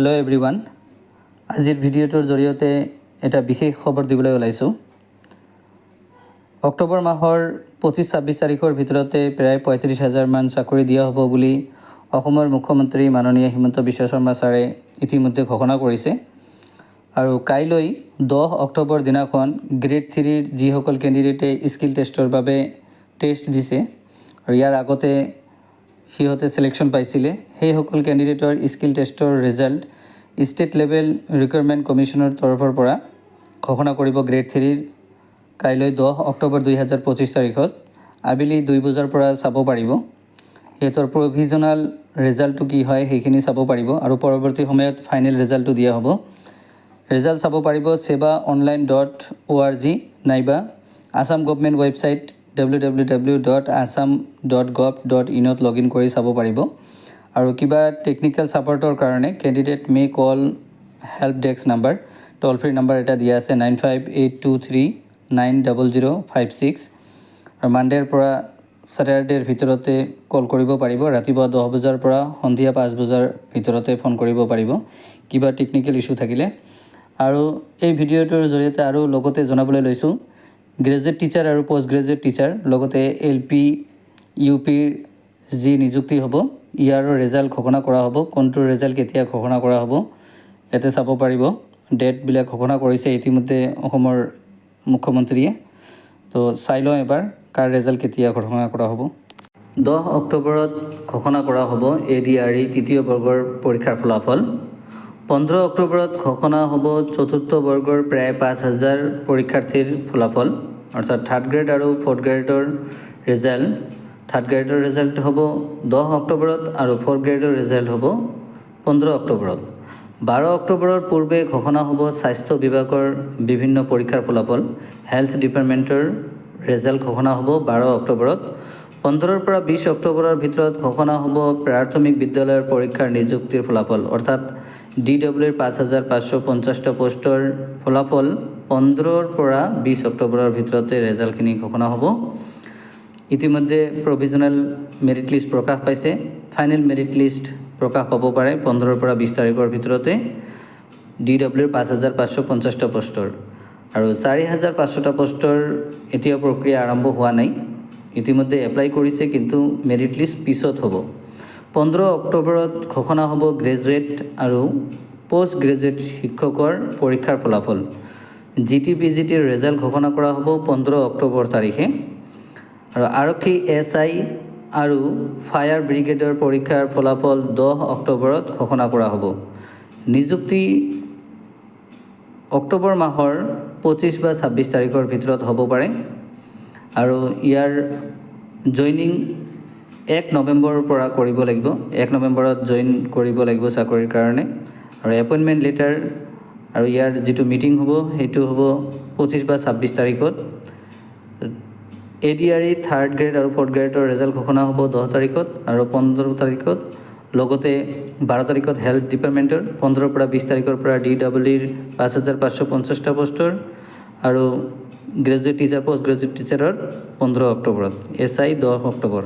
Hello' everyone আজিৰ ভিডিঅ'টোৰ জৰিয়তে এটা বিশেষ খবৰ দিবলৈ ওলাইছোঁ। অক্টোবৰ মাহৰ পঁচিছ, ছাব্বিছ তাৰিখৰ ভিতৰতে প্ৰায় পঁয়ত্ৰিছ হাজাৰমান চাকৰি দিয়া হ'ব বুলি অসমৰ মুখ্যমন্ত্ৰী মাননীয় হিমন্ত বিশ্ব শৰ্মা ছাৰে ইতিমধ্যে ঘোষণা কৰিছে। আৰু কাইলৈ দহ অক্টোবৰ দিনাখন গ্ৰেড থ্ৰীৰ যিসকল কেণ্ডিডেটে স্কিল টেষ্টৰ বাবে টেষ্ট দিছে, আৰু ইয়াৰ আগতে সিহঁতে চিলেকশ্যন পাইছিলে। সেইসকল কেণ্ডিডেটৰ স্কিল টেষ্টৰ ৰিজাল্ট ষ্টেট লেভেল ৰিকুৱাৰমেণ্ট কমিশ্যনৰ তৰফৰ পৰা ঘোষণা কৰিব গ্ৰেড থ্ৰীৰ কাইলৈ দহ অক্টোবৰ দুই হাজাৰ পঁচিছ তাৰিখত। আবেলি দুই বজাৰ পৰা চাব পাৰিব। সিহঁতৰ প্ৰভিজনেল ৰিজাল্টটো কি হয় সেইখিনি চাব পাৰিব আৰু পৰৱৰ্তী সময়ত ফাইনেল ৰিজাল্টটো দিয়া হ'ব। ৰিজাল্ট চাব পাৰিব SEBA online dot O' R G নাইবা Assam government website W W W dot Assam dot gov dot ইনত log in কৰি চাব পাৰিব। আৰু কিবা টেকনিকেল ছাপৰ্টৰ কাৰণে candidate may call help desk number toll free number এটা দিয়া আছে nine five eight two three nine double zero' five six আৰু মানডেৰ পৰা ছেটাৰডেৰ ভিতৰতে কল কৰিব পাৰিব। ৰাতিপুৱা দহ বজাৰ পৰা সন্ধিয়া পাঁচ বজাৰ ভিতৰতে ফোন কৰিব পাৰিব। কিবা টেকনিকেল ইছ্যু থাকিলে। আৰু এই ভিডিঅ'টোৰ জৰিয়তে আৰু লগতে জনাবলৈ লৈছোঁ। গ্ৰেজুৱেট টিচাৰ আৰু পষ্ট গ্ৰেজুৱেট টিচাৰ লগতে এল পি, ইউ পিৰ যি নিযুক্তি হ'ব। ইয়াৰো ৰিজাল্ট ঘোষণা কৰা হ'ব। কোনটো ৰিজাল্ট কেতিয়া ঘোষণা কৰা হ'ব, ইয়াতে চাব পাৰিব। ডেটবিলাক ঘোষণা কৰিছে ইতিমধ্যে অসমৰ মুখ্যমন্ত্ৰীয়ে। তো চাই লওঁ এবাৰ কাৰ ৰিজাল্ট কেতিয়া ঘোষণা কৰা হ'ব। দহ অক্টোবৰত ঘোষণা কৰা হ'ব। এ ডি আৰ ই তৃতীয় বৰ্গৰ পৰীক্ষাৰ ফলাফল। পোন্ধৰ অক্টোবৰত ঘোষণা হ'ব চতুৰ্থ বৰ্গৰ প্ৰায় পাঁচ হাজাৰ পৰীক্ষাৰ্থীৰ ফলাফল, অৰ্থাৎ থাৰ্ড গ্ৰেড আৰু ফ'ৰ্থ গ্ৰেডৰ ৰিজাল্ট থাৰ্ড গ্ৰেডৰ ৰিজাল্ট হ'ব দহ অক্টোবৰত আৰু ফ'ৰ্থ গ্ৰেডৰ ৰিজাল্ট হ'ব পোন্ধৰ অক্টোবৰত। বাৰ অক্টোবৰৰ পূৰ্বে ঘোষণা হ'ব স্বাস্থ্য বিভাগৰ বিভিন্ন পৰীক্ষাৰ ফলাফল হেল্থ ডিপাৰ্টমেণ্টৰ ৰিজাল্ট ঘোষণা হ'ব বাৰ অক্টোবৰত। পোন্ধৰৰ পৰা বিছ অক্টোবৰৰ ভিতৰত ঘোষণা হ'ব প্ৰাথমিক বিদ্যালয়ৰ পৰীক্ষাৰ নিযুক্তিৰ ফলাফল, অৰ্থাৎ ডি ডব্লিউৰ পাঁচ হাজাৰ পাঁচশো পঞ্চাছটা পোষ্টৰ ফলাফল পোন্ধৰৰ পৰা বিছ অক্টোবৰৰ ভিতৰতে ৰিজাল্টখিনি ঘোষণা হ'ব। ইতিমধ্যে প্ৰভিজনেল মেৰিট লিষ্ট প্ৰকাশ পাইছে। ফাইনেল মেৰিট লিষ্ট প্ৰকাশ পাব পাৰে পোন্ধৰৰ পৰা বিছ তাৰিখৰ ভিতৰতে ডি ডব্লিউৰ পাঁচ হাজাৰ পাঁচশো পঞ্চাছটা পোষ্টৰ আৰু চাৰি হাজাৰ পাঁচশটা পোষ্টৰ এতিয়াও প্ৰক্ৰিয়া আৰম্ভ হোৱা নাই। ইতিমধ্যে এপ্লাই কৰিছে, কিন্তু মেৰিট লিষ্ট পিছত হ'ব। পোন্ধৰ অক্টোবৰত ঘোষণা হ'ব গ্ৰেজুৱেট আৰু পষ্ট গ্ৰেজুৱেট শিক্ষকৰ পৰীক্ষাৰ ফলাফল। জি টি পি জি টিৰ ৰিজাল্ট ঘোষণা কৰা হ'ব পোন্ধৰ অক্টোবৰ তাৰিখে। আৰু আৰক্ষী এছ আই আৰু ফায়াৰ ব্ৰিগেডৰ পৰীক্ষাৰ ফলাফল দহ অক্টোবৰত ঘোষণা কৰা হ'ব। নিযুক্তি অক্টোবৰ মাহৰ পঁচিছ বা ছাব্বিছ তাৰিখৰ ভিতৰত হ'ব পাৰে। আৰু ইয়াৰ জইনিং এক নৱেম্বৰৰ পৰা কৰিব লাগিব। এক নৱেম্বৰত জইন কৰিব লাগিব চাকৰিৰ কাৰণে। আৰু এপইণ্টমেণ্ট লেটাৰ আৰু ইয়াৰ যিটো মিটিং হ'ব সেইটো হ'ব পঁচিছ বা ছাব্বিছ তাৰিখত। A D R E third grade আৰু ফ'ৰ্থ গ্ৰেডৰ ৰিজাল্ট ঘোষণা হ'ব দহ তাৰিখত আৰু পোন্ধৰ তাৰিখত। লগতে বাৰ তাৰিখত হেল্থ ডিপাৰ্টমেণ্টৰ পোন্ধৰৰ পৰা বিছ তাৰিখৰ পৰা ডি ডাব্লিউৰ পাঁচ হাজাৰ পাঁচশ পঞ্চাছটা পোষ্টৰ আৰু গ্ৰেজুৱেট টিচাৰ পষ্ট গ্ৰেজুৱেট টিচাৰৰ পোন্ধৰ অক্টোবৰত এছ আই দহ অক্টোবৰ।